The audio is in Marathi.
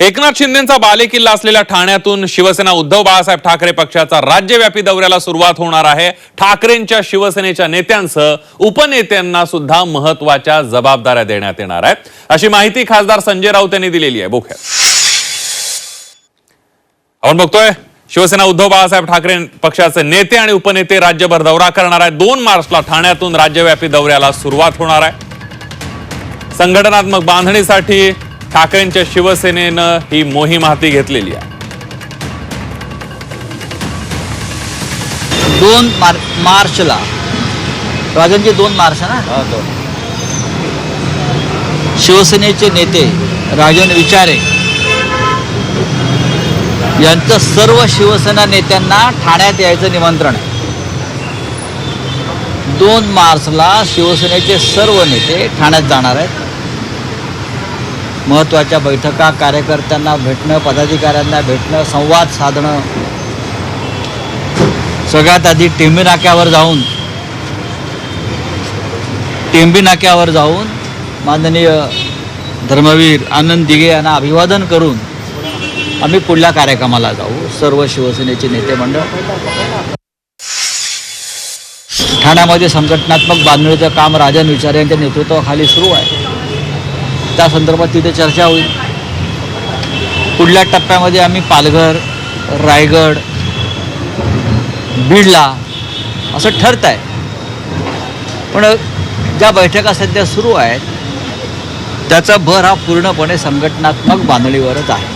एकनाथ शिंदेचा बालेकिल्ला असलेल्या ठाण्यातून शिवसेना उद्धव बाळासाहेब ठाकरे पक्षाचा राज्यव्यापी दौऱ्याला सुरुवात होणार आहे. ठाकरेंच्या शिवसेनेच्या नेत्यांसह उपनेत्यांना सुद्धा महत्त्वाच्या जबाबदाऱ्या देण्यात येणार आहेत. अशी माहिती खासदार संजय राऊत यांनी दिलेली आहे. बोख्यात. आपण बघतोय शिवसेना उद्धव बाळासाहेब ठाकरे पक्षाचे नेते आणि उपनेते राज्यभर दौरा करणार आहेत. दोन मार्चला ठाण्यातून राज्यव्यापी दौऱ्याला सुरुवात होणार आहे. संघटनात्मक बांधणीसाठी ठाकरेंच्या शिवसेनेनं ही मोहीम हाती घेतलेली आहे. दोन मार मार्चला. राजांचे दोन मार्च ना? शिवसेनेचे नेते राजन विचारे यांचं सर्व शिवसेना नेत्यांना ठाण्यात यायचं निमंत्रण आहे. दोन मार्चला शिवसेनेचे सर्व नेते ठाण्यात जाणार आहेत. महत्त्वाच्या बैठका कार्यकर्त्यांना भेटणं पदाधिकाऱ्यांना भेटणं संवाद साधणं. सगळ्यात आधी टेंबी नाक्यावर जाऊन टेंबी नाक्यावर जाऊन माननीय धर्मवीर आनंद दिघे यांना अभिवादन करून आम्ही पुढल्या कार्यक्रमाला जाऊ. सर्व शिवसेनेचे नेते मंडळ. ठाण्यामध्ये संघटनात्मक बांधणीचं काम राजन विचारे यांच्या नेतृत्वाखाली सुरू आहे. त्या संदर्भात तिथे चर्चा होईल. पुढल्या टप्प्यामध्ये आम्ही पालघर रायगड बीडला असं ठरत आहे. पण ज्या बैठका सध्या सुरू आहेत त्याचा भर हा पूर्णपणे संघटनात्मक बांधणीवरच आहे.